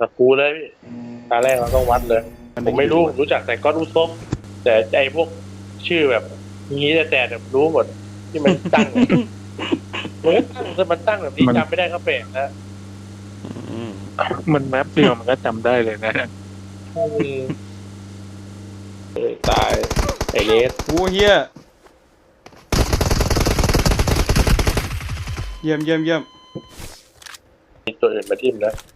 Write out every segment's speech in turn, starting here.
กับกูเลยพี่ตาแรกเราต้องวัดเลย ผมไม่รู้ผมรู้จักแต่ก็รู้ซบแต่ไอ้พวกชื่อแบบงี้แต่แต่แบบรู้หมดที่มันตั้งมันก็ตั้งแต่มันตั้งแบบนี้มันจำไม่ได้ก็แปลกนะอืมมันแมปเดียวมันก็จำได้เลยนะอืมเอ้ยตายไอ้เลสโอ้เฮียเยี่ยมเยี่ยมเยี่ยมมีตัวอื่นมาทิ่มนะ Help!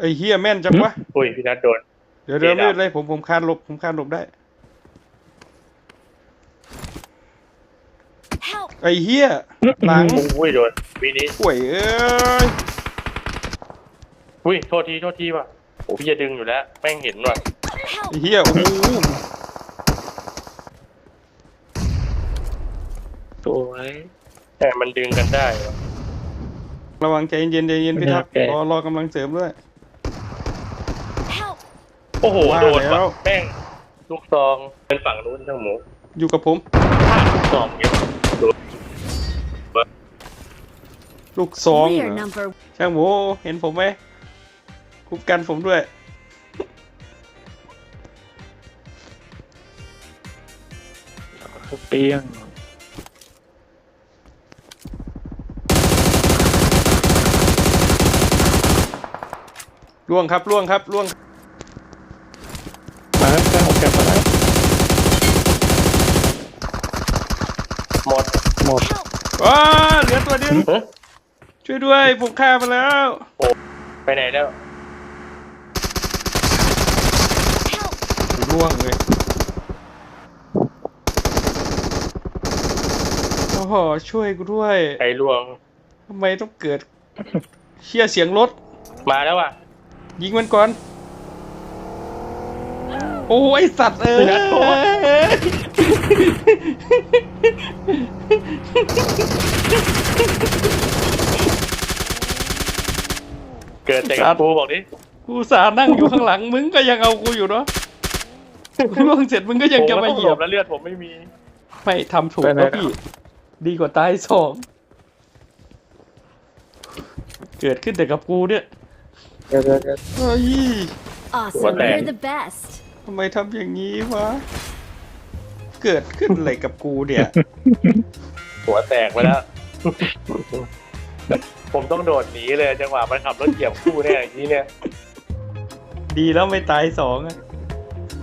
ไอ้เฮียแม่นจังวะ อุ้ยพี่นัทโดน เดี๋ยวเดี๋ยวเดี๋ไม่ยวเป็นไรผมผมคานหลบผมคานหลบได้ Help! ไอ้เฮียหลังอุ้ยโดนวีนี้ป่วยเอ้ยอุ้ยโทษทีโทษทีว่ะโอ้พี่จะดึงอยู่แล้วแม่งเห็นว่ะ Help! ไอ้เฮียโอ้โหสวยแต่มันดึงกันได้ว่ะระวังใจเย็นใจเย็นพี่ทับโอเครอรอกำลังเสริมด้วย Help! โอ้โหว่าโดนแล้ว่ะวแม่งลูกซองเป็นฝั่งนู้นทั้งหมูอยู่กับผม พลาดลูกซองเงี้ยโดนลูกสอง We're เหรอ number ช่างหมูเห็นผมไหมคุบกันผมด้วย เปี้ยงล่วงครับล่วงครับล่วงมาแล้วจ้าแกมาแล้ว หมด หมด help! ว้าเหลือตัวเดียวเฮ้ยช่วยด้วยผมฆ่ามาแล้วไปไหนแล้ว Help! ล่วงเลยโอ้โหช่วยกูด้วยไอ้ลวง ทำไมต้องเกิดเชี่ยเสียงรถ มาแล้วอะ ยิงมันก่อน โอ้ยสัตว์เอ้ย นัดโทษ เกิดแต่กับกูบอกดิกูสาห์นั่งอยู่ข้างหลังมึงก็ยังเอากูอยู่เนาะกูล่วงเสร็จมึงก็ยังจะผมมาต้องเหหยีลยบบแล้วเลือดผมไม่มีไม่ทำถูกแล้วพี่ ดีกว่าตายสองเกิดขึ้นแต่กับกูเนี่ยเดี๋ยวเดี๋ยวเดี๋ยวเฮ้ย Awesome! What the You're heck? the best! ทำไมทำอย่างนี้วะเกิดขึ้นอะไรกับกูเนี่ย หัวแตกไปแล้ว ผมต้องโดดหนีเลยจังหวะมันขับรถเหยียบคู่เนี่ยอย่างนี้เนี่ย ดีแล้วไม่ตายสองอะ